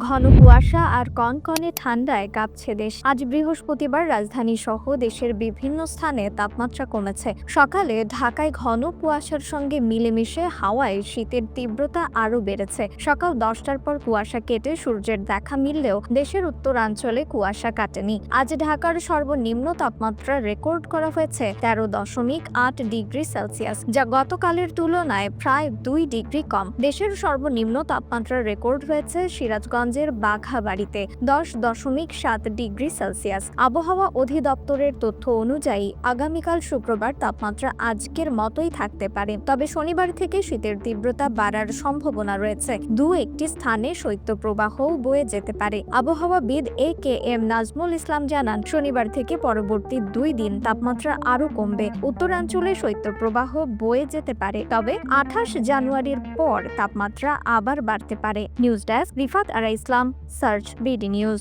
ঘন কুয়াশা আর কনকনে ঠান্ডায় কাঁপছে দেশ। আজ বৃহস্পতিবার রাজধানী সহ দেশের বিভিন্ন স্থানে তাপমাত্রা কমেছে। সকালে ঢাকায় ঘন কুয়াশার সঙ্গে মিলেমিশে হাওয়ায় শীতের তীব্রতা আরও বেড়েছে। সকাল দশটার পর কুয়াশা কেটে সূর্যের দেখা মিললেও দেশের উত্তরাঞ্চলে কুয়াশা কাটেনি। আজ ঢাকার সর্বনিম্ন তাপমাত্রা রেকর্ড করা হয়েছে তেরো দশমিক আট ডিগ্রি সেলসিয়াস, যা গতকালের তুলনায় প্রায় দুই ডিগ্রি কম। দেশের সর্বনিম্ন তাপমাত্রা রেকর্ড হয়েছে সিরাজগঞ্জের বাঘাবাড়িতে দশ দশমিক সাত ডিগ্রি সেলসিয়াস। আবহাওয়া অধিদপ্তরের তথ্য অনুযায়ী, আগামীকাল শুক্রবার তাপমাত্রা আজকের মতোই থাকতে পারে। তবে শনিবার থেকে শীতের তীব্রতা বাড়ার সম্ভাবনা রয়েছে। দু একটি স্থানে শৈত্যপ্রবাহও বয়ে যেতে পারে। আবহাওয়াবিদ এ কে এম নাজমুল ইসলাম জানান, শনিবার থেকে পরবর্তী দুই দিন তাপমাত্রা আরও কমবে। উত্তরাঞ্চলে শৈত্যপ্রবাহ বয়ে যেতে পারে, তবে আঠাশ জানুয়ারির পর তাপমাত্রা আবার বাড়তে পারে। News desk Rifat Ara Islam search BD news.